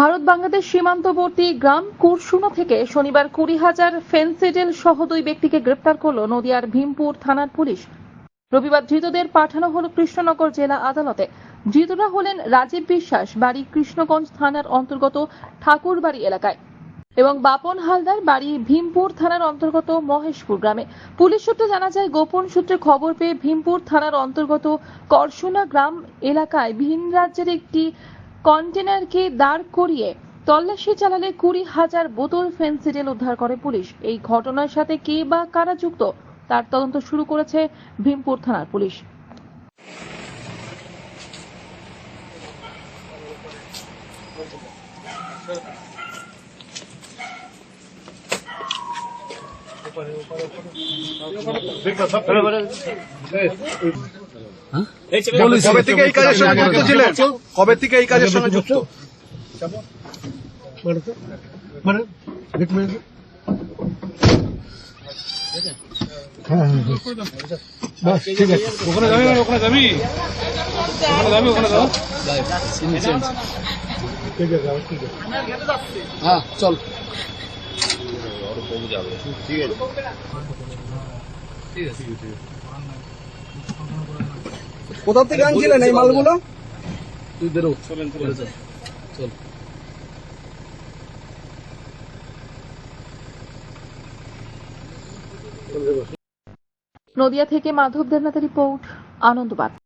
ভারত বাংলাদেশ সীমান্তবর্তী গ্রাম কুরসুনা থেকে শনিবার কুড়ি হাজার ফেন্সিডেল সহ দুই ব্যক্তিকে গ্রেপ্তার করল নদিয়ার ভীমপুর থানার পুলিশ। রবিবার ধৃতদের পাঠানো হল কৃষ্ণনগর জেলা আদালতে। ধৃতরা হলেন রাজীব বিশ্বাস, বাড়ি কৃষ্ণগঞ্জ থানার অন্তর্গত ঠাকুরবাড়ি এলাকায় এবং বাপন হালদার, বাড়ি ভীমপুর থানার অন্তর্গত মহেশপুর গ্রামে। পুলিশ সূত্রে জানা যায়, গোপন সূত্রে খবর পেয়ে ভীমপুর থানার অন্তর্গত করসুনা গ্রাম এলাকায় ভিন রাজ্যের একটি কন্টেনারকে দাঁড় করিয়ে তল্লাশি চালালে কুড়ি হাজার বোতল ফেন্সিডেল উদ্ধার করে পুলিশ। এই ঘটনার সাথে কে বা কারা যুক্ত তার তদন্ত শুরু করেছে ভীমপুর থানার পুলিশ। কবে থেকে এই কাজের সঙ্গে যুক্ত ছিলেন? কবে থেকে এই কাজের সঙ্গে যুক্ত? ওখানে যাবি মানে ওখানে যাবি? ওখানে যাবি ওখানে যাব? হ্যাঁ চল। কোথা থেকে আনছিলেন এই মালগুলো? তুই বেরো। চল। নদিয়া থেকে মাধব দেবনাথের রিপোর্ট আনন্দবাদ।